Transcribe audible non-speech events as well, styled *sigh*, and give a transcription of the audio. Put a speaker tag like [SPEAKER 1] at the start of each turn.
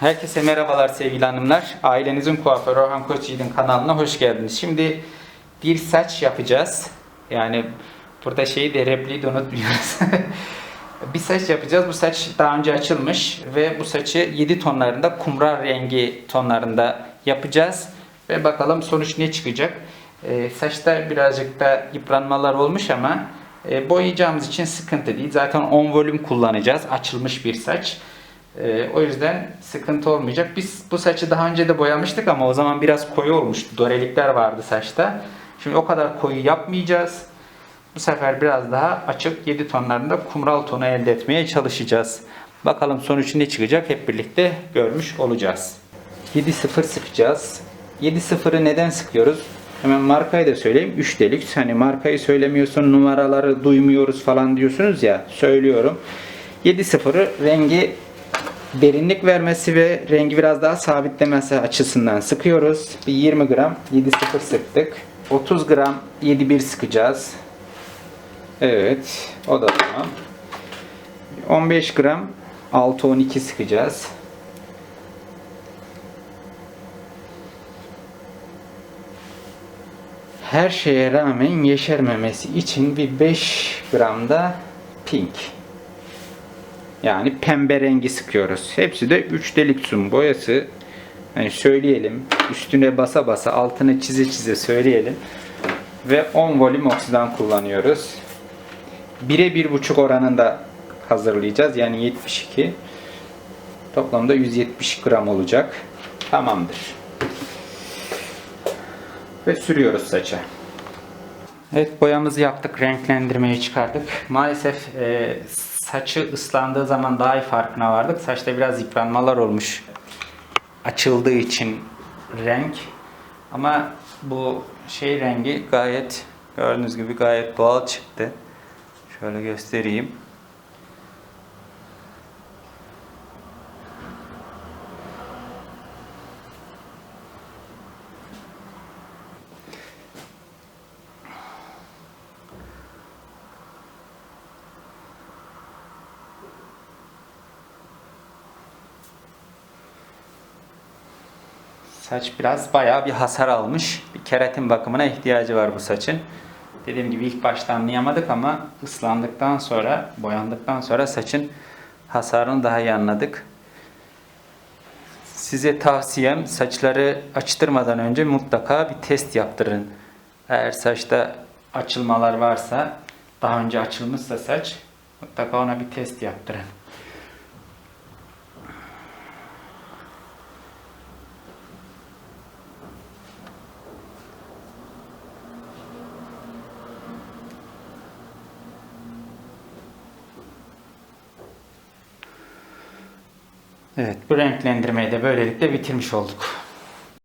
[SPEAKER 1] Herkese merhabalar sevgili hanımlar. Ailenizin kuaförü Orhan Koçyiğit'in kanalına hoş geldiniz. Şimdi bir saç yapacağız. Yani burada şeyi de repliği de unutmuyoruz. *laughs* bir saç yapacağız. Bu saç daha önce açılmış ve bu saçı 7 tonlarında kumral rengi tonlarında yapacağız. Ve bakalım sonuç ne çıkacak. Ee, saçta birazcık da yıpranmalar olmuş ama e, boyayacağımız için sıkıntı değil. Zaten 10 volüm kullanacağız. Açılmış bir saç. Ee, o yüzden sıkıntı olmayacak. Biz bu saçı daha önce de boyamıştık ama o zaman biraz koyu olmuştu. Dorelikler vardı saçta. Şimdi o kadar koyu yapmayacağız. Bu sefer biraz daha açık 7 tonlarında kumral tonu elde etmeye çalışacağız. Bakalım sonuç ne çıkacak hep birlikte görmüş olacağız. 7-0 sıkacağız. 7-0'ı neden sıkıyoruz? Hemen markayı da söyleyeyim. 3 delik. Hani markayı söylemiyorsun numaraları duymuyoruz falan diyorsunuz ya. Söylüyorum. 7-0'ı rengi derinlik vermesi ve rengi biraz daha sabitlemesi açısından sıkıyoruz. Bir 20 gram 7.0 sıktık. 30 gram 7.1 sıkacağız. Evet. O da tamam. 15 gram 6.12 sıkacağız. Her şeye rağmen yeşermemesi için bir 5 gram da pink. Yani pembe rengi sıkıyoruz. Hepsi de 3 delik sum boyası. Yani söyleyelim. Üstüne basa basa altını çize çize söyleyelim. Ve 10 volüm oksidan kullanıyoruz. 1'e 1,5 oranında hazırlayacağız. Yani 72. Toplamda 170 gram olacak. Tamamdır. Ve sürüyoruz saça. Evet boyamızı yaptık. Renklendirmeyi çıkardık. Maalesef e, saçı ıslandığı zaman daha iyi farkına vardık. Saçta biraz yıpranmalar olmuş. Açıldığı için renk. Ama bu şey rengi gayet gördüğünüz gibi gayet doğal çıktı. Şöyle göstereyim. Saç biraz bayağı bir hasar almış. Bir keratin bakımına ihtiyacı var bu saçın. Dediğim gibi ilk başta anlayamadık ama ıslandıktan sonra, boyandıktan sonra saçın hasarını daha iyi anladık. Size tavsiyem saçları açtırmadan önce mutlaka bir test yaptırın. Eğer saçta açılmalar varsa, daha önce açılmışsa saç, mutlaka ona bir test yaptırın. Evet, bu renklendirmeyi de böylelikle bitirmiş olduk.